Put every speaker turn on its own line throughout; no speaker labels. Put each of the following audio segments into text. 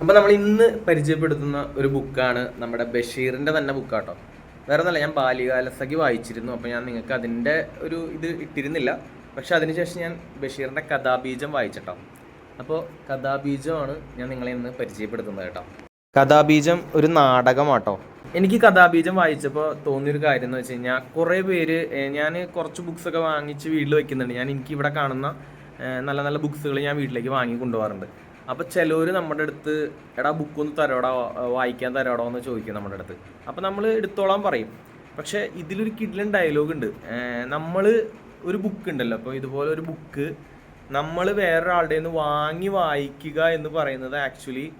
അപ്പോൾ നമ്മൾ ഇന്ന് പരിചയപ്പെടുത്തുന്ന ഒരു ബുക്കാണ് നമ്മുടെ ബഷീറിന്റെ തന്നെ ബുക്കാട്ടോ വേറെ ഒന്നല്ല ഞാൻ ബാല്യകാലസഖി വായിച്ചിരുന്നു. അപ്പോൾ ഞാൻ നിങ്ങൾക്ക് അതിന്റെ ഒരു ഇത് ഇട്ടിരുന്നില്ല. പക്ഷെ അതിനുശേഷം ഞാൻ ബഷീറിന്റെ കഥാബീജം വായിച്ചിട്ടോ. അപ്പോൾ കഥാബീജമാണ് ഞാൻ നിങ്ങളെ ഇന്ന് പരിചയപ്പെടുത്തുന്നത് കേട്ടോ. കഥാബീജം ഒരു നാടകമാട്ടോ. എനിക്ക് കഥാബീജം വായിച്ചപ്പോൾ തോന്നിയൊരു കാര്യം എന്ന് വെച്ച് കഴിഞ്ഞാൽ കുറേ പേര് ഞാൻ കുറച്ച് ബുക്സൊക്കെ വാങ്ങിച്ച് വീട്ടിൽ വെക്കുന്നുണ്ട്. ഞാൻ എനിക്ക് ഇവിടെ കാണുന്ന നല്ല നല്ല ബുക്സുകൾ ഞാൻ വീട്ടിലേക്ക് വാങ്ങി കൊണ്ടുപോകാറുണ്ട്. അപ്പോൾ ചിലവർ നമ്മുടെ അടുത്ത് എടാ ബുക്ക് ഒന്ന് വാ- വായിക്കാൻ തരോടോ എന്ന് ചോദിക്കും നമ്മുടെ അടുത്ത്. അപ്പോൾ നമ്മൾ എടുത്തോളാൻ പറയും. പക്ഷേ ഇതിലൊരു കിഡിലൻ ഡയലോഗ് ഉണ്ട്. നമ്മൾ ഒരു ബുക്ക് ഉണ്ടല്ലോ. അപ്പോൾ ഇതുപോലെ ഒരു ബുക്ക് നമ്മൾ വേറൊരാളുടെ നിന്ന് വാങ്ങി വായിക്കുക എന്ന് പറയുന്നത് ആക്ച്വലി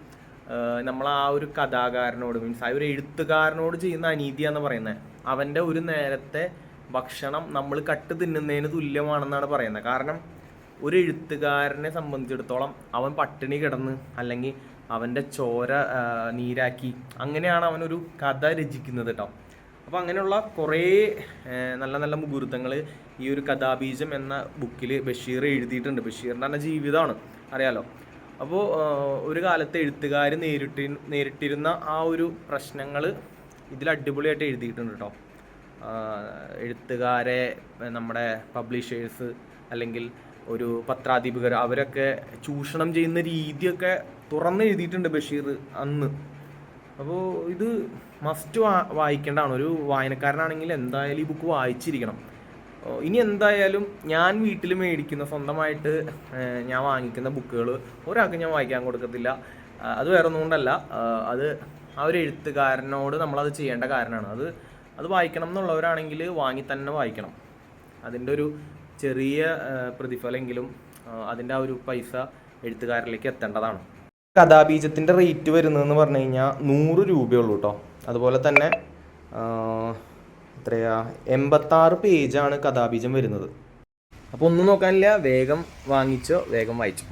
നമ്മൾ ആ ഒരു കഥാകാരനോട് മീൻസ് ആ ഒരു എഴുത്തുകാരനോട് ചെയ്യുന്ന അനീതിയാന്ന് പറയുന്നത് അവന്റെ ഒരു നേരത്തെ ഭക്ഷണം നമ്മൾ കട്ട് തിന്നുന്നതിന് തുല്യമാണെന്നാണ് പറയുന്നത് കാരണം ഒരു എഴുത്തുകാരനെ സംബന്ധിച്ചിടത്തോളം അവൻ പട്ടിണി കിടന്ന് അല്ലെങ്കിൽ അവന്റെ ചോര നീരാക്കി അങ്ങനെയാണ് അവനൊരു കഥ രചിക്കുന്നത് കേട്ടോ അപ്പോൾ അങ്ങനെയുള്ള കുറേ നല്ല നല്ല മുഹൂർത്തങ്ങൾ ഈ ഒരു കഥാബീജം എന്ന ബുക്കിൽ ബഷീർ എഴുതിയിട്ടുണ്ട്. ബഷീറിന്റെ തന്നെ ജീവിതമാണ്. അറിയാലോ? അപ്പോൾ ഒരു കാലത്ത് എഴുത്തുകാർ നേരിട്ടി നേരിട്ടിരുന്ന ആ ഒരു പ്രശ്നങ്ങൾ ഇതിൽ അടിപൊളിയായിട്ട് എഴുതിയിട്ടുണ്ട് കേട്ടോ എഴുത്തുകാരെ നമ്മുടെ പബ്ലിഷേഴ്സ് അല്ലെങ്കിൽ ഒരു പത്രാധിപകർ അവരൊക്കെ ചൂഷണം ചെയ്യുന്ന രീതിയൊക്കെ തുറന്ന് എഴുതിയിട്ടുണ്ട് ബഷീർ അന്ന്. അപ്പോൾ ഇത് മസ്റ്റ് വാ വായിക്കേണ്ടതാണ്. ഒരു വായനക്കാരനാണെങ്കിൽ എന്തായാലും ഈ ബുക്ക് വായിച്ചിരിക്കണം. ഇനി എന്തായാലും ഞാൻ വീട്ടിൽ മേടിക്കുന്ന സ്വന്തമായിട്ട് ഞാൻ വാങ്ങിക്കുന്ന ബുക്കുകൾ ഒരാൾക്ക് ഞാൻ വായിക്കാൻ കൊടുക്കത്തില്ല. അത് വേറെ ഒന്നും കൊണ്ടല്ല അത് ആ ഒരു എഴുത്തുകാരനോട് നമ്മളത് ചെയ്യേണ്ട കാരണമാണ്. അത് അത് വായിക്കണം എന്നുള്ളവരാണെങ്കിൽ വാങ്ങി തന്നെ വായിക്കണം. അതിന്റെ ഒരു ചെറിയ പ്രതിഫലമെങ്കിലും അതിന്റെ ആ ഒരു പൈസ എഴുത്തുകാരിലേക്ക് എത്തേണ്ടതാണ്. കഥാബീജത്തിന്റെ റേറ്റ് വരുന്നതെന്ന് പറഞ്ഞു കഴിഞ്ഞാൽ നൂറ് രൂപയുള്ളൂ കേട്ടോ അതുപോലെ തന്നെ എത്രയാ എൺപത്താറ് പേജാണ് കഥാബീജം വരുന്നത്. അപ്പോൾ ഒന്നും നോക്കാനില്ല വേഗം വാങ്ങിച്ചോ വേഗം വായിച്ചോ.